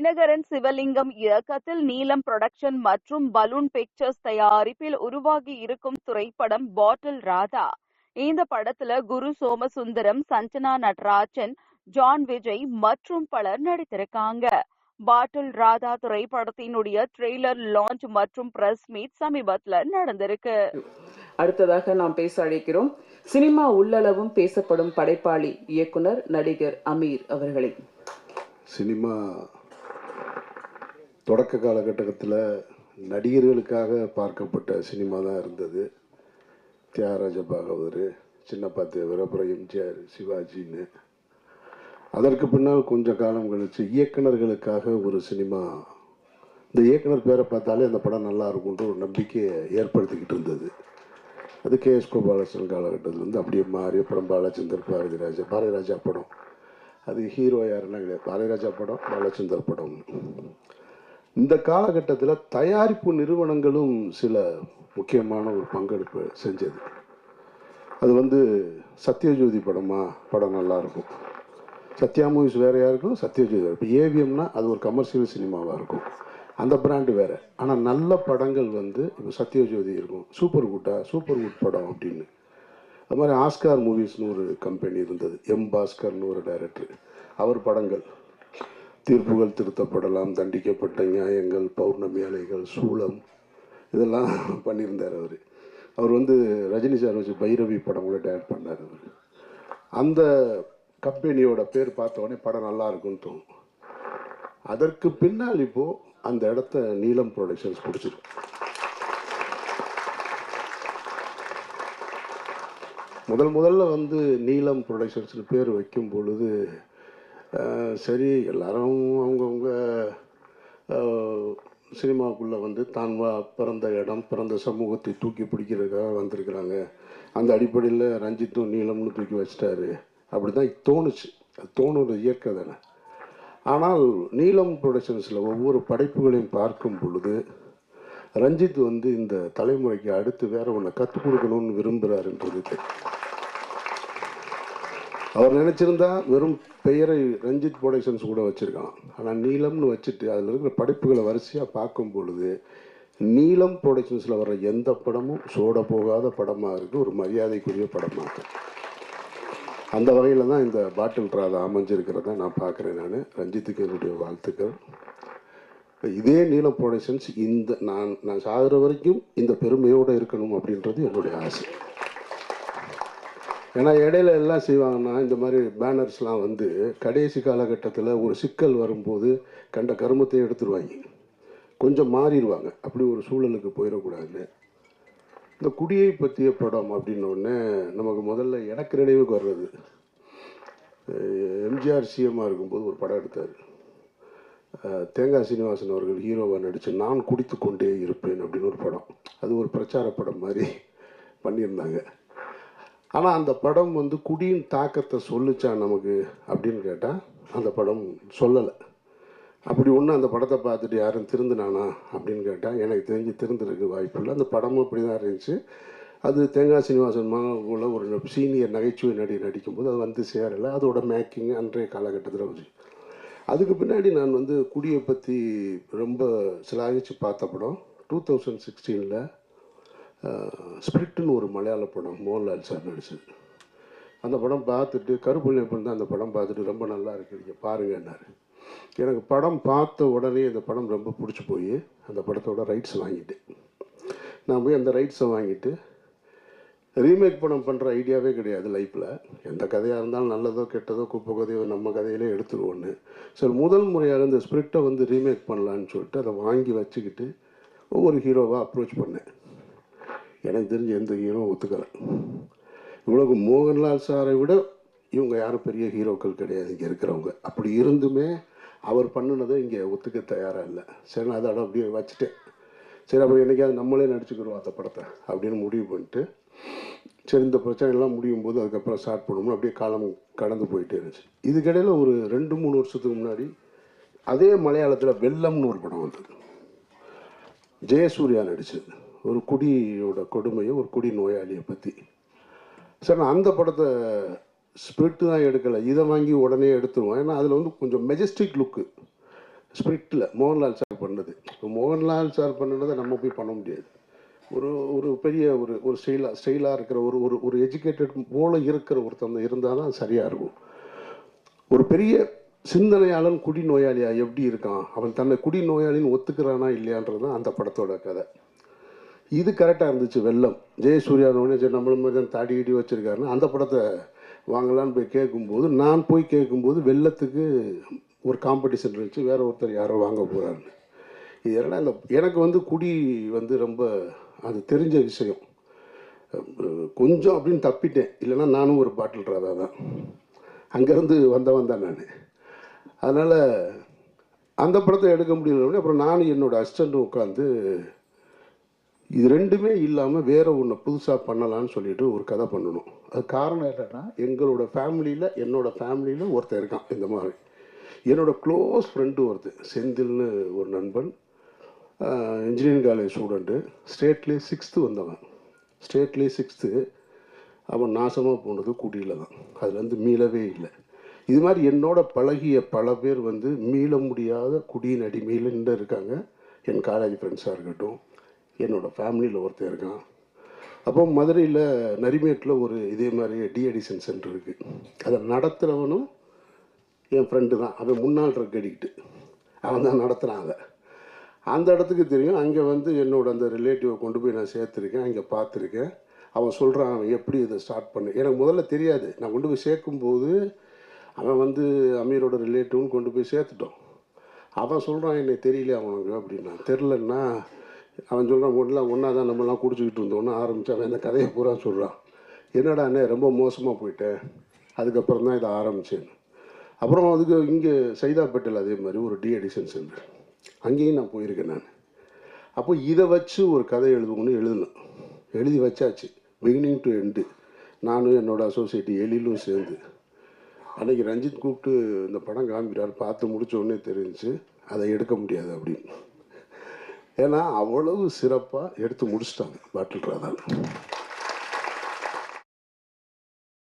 தினகரன் சிவலிங்கம் இயக்கத்தில் நீலம் புரொடக்ஷன் மற்றும் பலூன் பிக்சர்ஸ் தயாரிப்பில் உருவாகி இருக்கும் திரைப்படம் பாட்டில் ராதா. இந்த படத்துல குரு சோமசுந்தரம் சஞ்சனா நடராஜன் ஜான் விஜய் மற்றும் பலர் நடித்திருக்காங்க. பாட்டில் ராதா திரைப்படத்தினுடைய ட்ரெய்லர் லான்ச் மற்றும் பிரஸ் மீட் சமீபத்துல நடந்திருக்கு. அடுத்ததாக நாம் பேச அழைக்கிறோம் சினிமா உள்ளளவும் பேசப்படும் படைப்பாளி இயக்குனர் நடிகர் அமீர் அவர்களை. சினிமா தொடக்க காலகட்டத்தில் நடிகர்களுக்காக பார்க்கப்பட்ட சினிமா தான் இருந்தது. தியாகராஜ பாகவதர் சின்னப்பா தேவர் அப்புறம் எம்ஜிஆர் சிவாஜின்னு. அதற்கு பின்னால் கொஞ்ச காலம் கழித்து இயக்குனர்களுக்காக ஒரு சினிமா இந்த இயக்குனர் பேரை பார்த்தாலே அந்த படம் நல்லா இருக்கும்ன்ற ஒரு நம்பிக்கையை ஏற்படுத்திக்கிட்டு இருந்தது. அது கே. எஸ். கோபாலகிருஷ்ணன் காலகட்டத்திலேருந்து அப்படியே மாறி அப்புறம் பாலச்சந்தர் பாரதிராஜா பாரதிராஜா படம். அது ஹீரோ யாருன்னா கிடையாது. பாரதிராஜா படம் பாலச்சந்தர் படம். இந்த காலகட்டத்தில் தயாரிப்பு நிறுவனங்களும் சில முக்கியமான ஒரு பங்கெடுப்பு செஞ்சது. அது வந்து சத்யஜோதி படமா படம் நல்லா இருக்கும். சத்யா மூவிஸ் வேறையாக இருக்கும்? சத்யஜோதி. இப்போ ஏவிஎம்னா அது ஒரு கமர்ஷியல் சினிமாவாக இருக்கும். அந்த பிராண்டு வேறு. ஆனால் நல்ல படங்கள் வந்து இப்போ சத்யஜோதி இருக்கும். சூப்பர் குட்டா சூப்பர் குட் படம் அப்படின்னு. அது மாதிரி ஆஸ்கார் மூவிஸ்னு ஒரு கம்பெனி இருந்தது. எம் பாஸ்கர்னு ஒரு டைரக்டர் அவர் படங்கள். தீர்ப்புகள் திருத்தப்படலாம் தண்டிக்கப்பட்ட நியாயங்கள் பௌர்ணமி அலைகள் சூளம் இதெல்லாம் பண்ணியிருந்தார் அவர். அவர் வந்து ரஜினி சார் வச்சு பைரவி படம் கூட டைரக்ட் பண்ணார் அவர். அந்த கம்பெனியோட பேர் பார்த்தவொடனே படம் நல்லா இருக்குன்னு தோணும். அதற்கு பின்னால் இப்போ அந்த இடத்த நீலம் ப்ரொடக்ஷன்ஸ் பிடிச்சிருக்கு. முதல் முதல்ல வந்து நீலம் ப்ரொடக்ஷன்ஸ்னு பேர் வைக்கும் பொழுது சரி எல்லாரும் அவங்கவுங்க சினிமாவுக்குள்ளே வந்து தான் பிறந்த இடம் பிறந்த சமூகத்தை தூக்கி பிடிக்கிறதுக்காக வந்திருக்கிறாங்க. அந்த அடிப்படையில் ரஞ்சித்தும் நீளம்னு தூக்கி வச்சிட்டாரு. அப்படி தான் தோணுச்சு. அது தோணுற இயற்கை தானே. ஆனால் நீலம் ப்ரொடக்ஷன்ஸில் ஒவ்வொரு படைப்புகளையும் பார்க்கும் பொழுது ரஞ்சித் வந்து இந்த தலைமுறைக்கு அடுத்து வேற ஒன்று கற்றுக் கொடுக்கணும்னு விரும்புகிறாருன்றது தெரியும். அவர் நினச்சிருந்தா வெறும் பெயரை ரஞ்சித் ப்ரொடக்ஷன்ஸ் கூட வச்சுருக்கலாம். ஆனால் நீலம்னு வச்சுட்டு அதில் இருக்கிற படைப்புகளை வரிசையாக பார்க்கும் பொழுது நீலம் ப்ரொடக்ஷன்ஸில் வர்ற எந்த படமும் சோட போகாத படமாக இருக்குது ஒரு மரியாதைக்குரிய படமாக இருக்குது அந்த வகையில் தான் இந்த பாட்டில் ராதா அமைஞ்சிருக்கிறத நான் பார்க்குறேன் நான். ரஞ்சித்துக்கு என்னுடைய வாழ்த்துக்கள். இதே நீலம் ப்ரொடக்ஷன்ஸ் இந்த நான் நான் சாகிற வரைக்கும் இந்த பெருமையோடு இருக்கணும் அப்படின்றது என்னுடைய ஆசை. ஏன்னா இடையில எல்லாம் செய்வாங்கன்னா இந்த மாதிரி பேனர்ஸ்லாம் வந்து கடைசி காலகட்டத்தில் ஒரு சிக்கல் வரும்போது கண்ட கருமத்தையும் எடுத்துருவாங்க. கொஞ்சம் மாறிடுவாங்க. அப்படி ஒரு சூழலுக்கு போயிடக்கூடாதுன்னு. இந்த குடியை பற்றிய படம் அப்படின்னோடனே நமக்கு முதல்ல எனக்கு நினைவுக்கு வர்றது. எம்ஜிஆர் சிஎம்மாக இருக்கும்போது ஒரு படம் எடுத்தார். தேங்காய் சீனிவாசன் அவர்கள் ஹீரோவாக நடித்து நான் குடித்து கொண்டே இருப்பேன் அப்படின்னு ஒரு படம். அது ஒரு பிரச்சார படம் மாதிரி பண்ணியிருந்தாங்க. ஆனால் அந்த படம் வந்து குடியின் தாக்கத்தை சொல்லுச்சா நமக்கு அப்படின்னு கேட்டால் அந்த படம் சொல்லலை. அப்படி ஒன்று அந்த படத்தை பார்த்துட்டு யாரும் திருந்தினானா அப்படின்னு கேட்டால் எனக்கு தெரிஞ்சு திருந்துறதுக்கு வாய்ப்பு இல்லை. அந்த படமும் அப்படி தான் இருந்துச்சு. அது தேங்காய் சீனிவாசன் மகனுக்குள்ள ஒரு சீனியர் நகைச்சுவை நடி நடிக்கும்போது அது வந்து சேரலை. அதோட மேக்கிங் அன்றைய காலகட்டத்தில் வச்சு அதுக்கு பின்னாடி நான் வந்து குடியை பற்றி ரொம்ப சிலாகிச்சு பார்த்த படம். டூ தௌசண்ட் சிக்ஸ்டீனில் ஸ்பிரிட்னு ஒரு மலையாள படம் மோகன்லால் சார் நடிச்சது. அந்த படம் பார்த்துட்டு கருப்பள்ளி தான் அந்த படம் பார்த்துட்டு ரொம்ப நல்லா இருக்கு. நீங்கள் பாருங்கன்னாரு எனக்கு படம் பார்த்த உடனே இந்த படம் ரொம்ப பிடிச்சி போய் அந்த படத்தோட ரைட்ஸ் வாங்கிட்டேன். நான் போய் அந்த ரைட்ஸை வாங்கிட்டு ரீமேக் படம் பண்ணுற ஐடியாவே கிடையாது லைஃப்பில் எந்த கதையாக இருந்தாலும் நல்லதோ கெட்டதோ குப்பை கதையோ நம்ம கதையிலே எடுத்துருவோன்னு. சரி முதல் முறையாக இந்த ஸ்பிரிட்டை வந்து ரீமேக் பண்ணலான்னு சொல்லிட்டு அதை வாங்கி வச்சுக்கிட்டு ஒவ்வொரு ஹீரோவாக அப்ரோச் பண்ணேன். எனக்கு தெரிஞ்ச எந்த ஹீரோ ஒத்துக்கலை. இவ்வளவு மோகன்லால் சாரை விட இவங்க யாரும் பெரிய ஹீரோக்கள் கிடையாது இங்கே இருக்கிறவங்க. அப்படி இருந்துமே அவர் பண்ணினதை இங்கே ஒத்துக்க தயாராக இல்லை. சரி நான் அதை அப்படியே வச்சுட்டேன். சரி அப்புறம் என்னைக்காவது நம்மளே நடிச்சுக்கிறோம் அந்த படத்தை அப்படின்னு முடிவு பண்ணிட்டு சரி இந்த பிரச்சனைலாம் முடியும் போது அதுக்கப்புறம் ஸ்டார்ட் பண்ணுவோம் அப்படியே காலம் கடந்து போயிட்டே இருந்துச்சு. இதுக்கிடையில் ஒரு ரெண்டு மூணு வருஷத்துக்கு முன்னாடி அதே மலையாளத்தில் வெள்ளம்னு ஒரு படம் வந்தது. ஜெயசூர்யா நடிச்சது. ஒரு குடியோட கொடுமையை ஒரு குடி நோயாளியை பற்றி சார் நான் அந்த படத்தை ஸ்பிரிட் தான் எடுக்கலை. இதை வாங்கி உடனே எடுத்துருவோம். ஏன்னா அதில் வந்து கொஞ்சம் மெஜஸ்டிக் லுக்கு ஸ்பிரிட்டில் மோகன்லால் சார் பண்ணது. மோகன்லால் சார் பண்ணதை நம்ம போய் பண்ண முடியாது. ஒரு ஒரு பெரிய ஒரு ஒரு ஸ்டைலாக ஸ்டைலாக இருக்கிற ஒரு ஒரு ஒரு எஜுகேட்டட் போல இருக்கிற ஒருத்தந்த இருந்தால் தான் சரியாக இருக்கும். ஒரு பெரிய சிந்தனையாளன் குடி நோயாளியாக எப்படி இருக்கான்? அவன் தன்னை குடி நோயாளின்னு ஒத்துக்கிறானா இல்லையான்றது தான் அந்த படத்தோட கதை. இது கரெக்டாக இருந்துச்சு வெள்ளம். ஜெயசூர்யானோடனே சரி நம்மள மாதிரி தான் தாடி இடி வச்சுருக்காருன்னு அந்த படத்தை வாங்கலான்னு போய் கேட்கும்போது நான் போய் கேட்கும்போது வெள்ளத்துக்கு ஒரு காம்படிஷன் இருந்துச்சு வேறு ஒருத்தர் யாரோ வாங்க போகிறாருன்னு இது என்னன்னா இந்த எனக்கு வந்து குடி வந்து ரொம்ப அது தெரிஞ்ச விஷயம். கொஞ்சம் அப்படின்னு தப்பிட்டேன். இல்லைன்னா நானும் ஒரு பாட்டில் ராதா தான். அங்கேருந்து வந்தவன் தான் நான். அதனால் அந்த படத்தை எடுக்க முடியல அப்புறம் நானும் என்னோட அசிஸ்டண்ட்டும் உட்காந்து இது ரெண்டுமே இல்லாமல் வேற ஒன்று புதுசாக பண்ணலான்னு சொல்லிட்டு ஒரு கதை பண்ணணும். அது காரணம் என்னன்னா எங்களோட ஃபேமிலியில் என்னோட ஃபேமிலியில் ஒருத்தன் இருக்கான் இந்த மாதிரி. என்னோட க்ளோஸ் ஃப்ரெண்டு ஒருத்தர் செந்தில்னு ஒரு நண்பன் இன்ஜினியரிங் காலேஜ் ஸ்டூடெண்ட்டு ஸ்டேட்லேயே சிக்ஸ்த்து வந்தவன். ஸ்டேட்லேயே சிக்ஸ்த்து அவன் நாசமாக போனது கூட்டியில் தான். அதுலேருந்து மீளவே இல்லை. இது மாதிரி என்னோட பழகிய பல பேர் வந்து மீள முடியாத குடியின் அடிமையில் நின்று இருக்காங்க. என் காலேஜ் ஃப்ரெண்ட்ஸாக இருக்கட்டும் என்னோட ஃபேமிலியில் ஒருத்தன் இருக்கான். அப்போ மதுரையில் நரிமேட்டில் ஒரு இதே மாதிரி டிஎடிசன் சென்டர் இருக்குது அதை நடத்துகிறவனும் என் ஃப்ரெண்டு தான். அவன் முன்னாள் ட்ரக் அடிக்கிட்டு அவன் தான் நடத்துகிறான் அதை. அந்த இடத்துக்கு தெரியும். அங்கே வந்து என்னோடய அந்த ரிலேட்டிவை கொண்டு போய் நான் சேர்த்துருக்கேன். அங்கே பார்த்துருக்கேன். அவன் சொல்கிறான் அவன் எப்படி இதை ஸ்டார்ட் பண்ணு? எனக்கு முதல்ல தெரியாது. நான் கொண்டு போய் சேர்க்கும்போது அவன் வந்து அமீரோட ரிலேட்டிவ்னு கொண்டு போய் சேர்த்துட்டோம். அவன் சொல்கிறான் என்னை தெரியல அவனுக்கு அப்படின்னா தெரிலன்னா அவன் சொல்கிறான் ஒன்றா ஒன்றா தான் நம்மளாம் குடிச்சிக்கிட்டு இருந்தோன்னு ஆரம்பிச்சு அவன் இந்த கதையை பூரா சொல்கிறான் என்னடா அண்ணே ரொம்ப மோசமாக போயிட்டேன் அதுக்கப்புறம் தான் இதை ஆரம்பித்தேன் அப்புறம் அதுக்கு இங்கே சைதாப்பேட்டில் அதே மாதிரி ஒரு டி சென்டர் அங்கேயும் நான் போயிருக்கேன் நான். அப்போ இதை வச்சு ஒரு கதை எழுதுவோம்னு எழுதினேன். எழுதி வச்சாச்சு. பிகினிங் டு எண்டு நானும் என்னோடய அசோசியேட் எழிலும் சேர்ந்து. அன்றைக்கி ரஞ்சித் கூப்பிட்டு இந்த படம் காமிக்கிறார். பார்த்து முடித்த உடனே தெரிஞ்சுச்சு. அதை எடுக்க முடியாது அப்படின்னு. ஏன்னா அவ்வளவு சிறப்பாக எடுத்து முடிச்சிட்டாங்க பாட்டில் ராதா